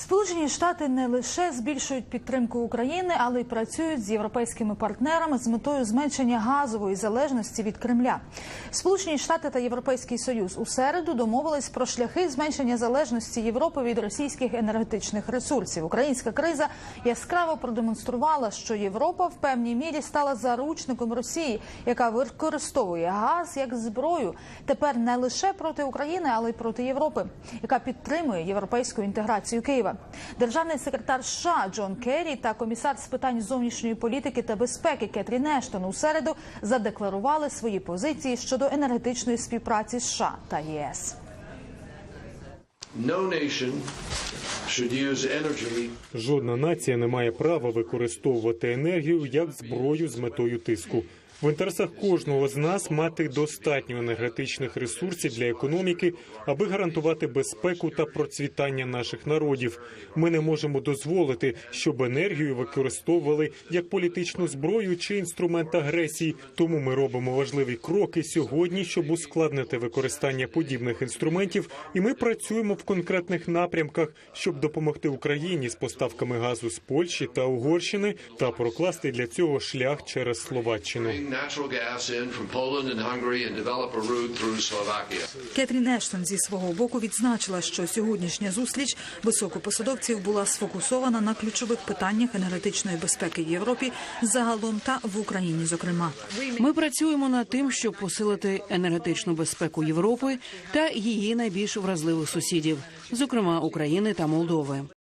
Сполучені Штати не лише збільшують підтримку України, але й працюють з європейськими партнерами з метою зменшення газової залежності від Кремля. Сполучені Штати та Європейський Союз у середу домовились про шляхи зменшення залежності Європи від російських енергетичних ресурсів. Українська криза яскраво продемонструвала, що Європа в певній мірі стала заручником Росії, яка використовує газ як зброю тепер не лише проти України, але й проти Європи, яка підтримує європейську інтеграцію Києва. Державний секретар США Джон Керрі та комісар з питань зовнішньої політики та безпеки Кетрін Ештон у середу задекларували свої позиції щодо енергетичної співпраці США та ЄС. No nation should use energy Жодна нація не має права використовувати енергію як зброю з метою тиску. В інтересах кожного з нас мати достатньо енергетичних ресурсів для економіки, аби гарантувати безпеку та процвітання наших народів. Ми не можемо дозволити, щоб енергію використовували як політичну зброю чи інструмент агресії. Тому ми робимо важливі кроки сьогодні, щоб ускладнити використання подібних інструментів, і ми працюємо в конкретних напрямках, щоб допомогти Україні з поставками газу з Польщі та Угорщини та прокласти для цього шлях через Словаччину. Natural gas in from Poland and Hungary and develop a route through Slovakia. Кетрін Ештон зі свого боку відзначила, що сьогоднішня зустріч високопосадовців була сфокусована на ключових питаннях енергетичної безпеки в Європі загалом та в Україні. Зокрема, Ми працюємо над тим, щоб посилити енергетичну безпеку Європи та її найбільш вразливих сусідів, зокрема України та Молдови.